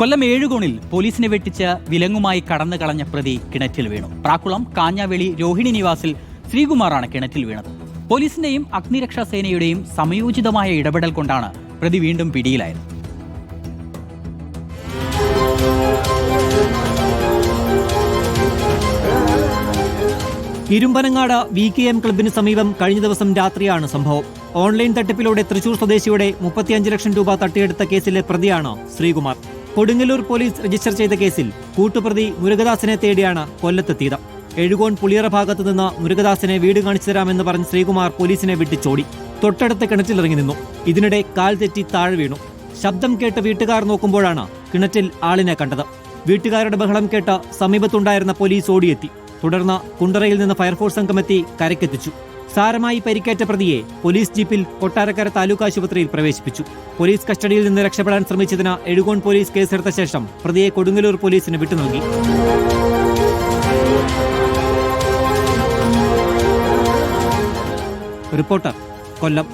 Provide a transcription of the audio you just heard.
കൊല്ലം ഏഴുകോണിൽ പോലീസിനെ വെട്ടിച്ച് വിലങ്ങുമായി കടന്നു കളഞ്ഞ പ്രതി കിണറ്റിൽ വീണു. പ്രാക്കുളം കാഞ്ഞാവേളി രോഹിണി നിവാസിൽ ശ്രീകുമാറാണ് കിണറ്റിൽ വീണത്. പോലീസിന്റെയും അഗ്നിരക്ഷാ സേനയുടെയും സമയോചിതമായ ഇടപെടൽ കൊണ്ടാണ് പ്രതി വീണ്ടും പിടിയിലായത്. ഇരുമ്പനങ്ങാട് വി കെ എം ക്ലബിന് സമീപം കഴിഞ്ഞ ദിവസം രാത്രിയാണ് സംഭവം. ഓൺലൈൻ തട്ടിപ്പിലൂടെ തൃശൂർ സ്വദേശിയുടെ മുപ്പത്തിയഞ്ച് ലക്ഷം രൂപ തട്ടിയെടുത്ത കേസിലെ പ്രതിയാണ് ശ്രീകുമാർ. കൊടുങ്ങല്ലൂർ പോലീസ് രജിസ്റ്റർ ചെയ്ത കേസിൽ കൂട്ടുപ്രതി മുരുകദാസിനെ തേടിയാണ് കൊല്ലത്തെത്തിയത്. എഴുകോൺ പുളിയറ ഭാഗത്തു നിന്ന് മുരുകദാസിനെ വീട് കാണിച്ചു തരാമെന്ന് പറഞ്ഞ് ശ്രീകുമാർ പോലീസിനെ വിട്ടിച്ചോടി. തൊട്ടടുത്ത കിണറ്റിലിറങ്ങി നിന്നു. ഇതിനിടെ കാൽ തെറ്റി താഴെ വീണു. ശബ്ദം കേട്ട് വീട്ടുകാർ നോക്കുമ്പോഴാണ് കിണറ്റിൽ ആളിനെ കണ്ടത്. വീട്ടുകാരുടെ ബഹളം കേട്ട് സമീപത്തുണ്ടായിരുന്ന പോലീസ് ഓടിയെത്തി. തുടർന്ന് കുണ്ടറയിൽ നിന്ന് ഫയർഫോഴ്സ് സംഘമെത്തി കരക്കെത്തിച്ചു സാരമായി പരിക്കേറ്റ പ്രതിയെ പോലീസ് ജീപ്പിൽ കൊട്ടാരക്കര താലൂക്ക് ആശുപത്രിയിൽ പ്രവേശിപ്പിച്ചു. പോലീസ് കസ്റ്റഡിയിൽ നിന്ന് രക്ഷപ്പെടാൻ ശ്രമിച്ചതിന് എഴുകോൺ പോലീസ് കേസെടുത്ത ശേഷം പ്രതിയെ കൊടുങ്ങല്ലൂർ പോലീസിന് വിട്ടു നൽകി റിപ്പോർട്ടർ കൊല്ലം.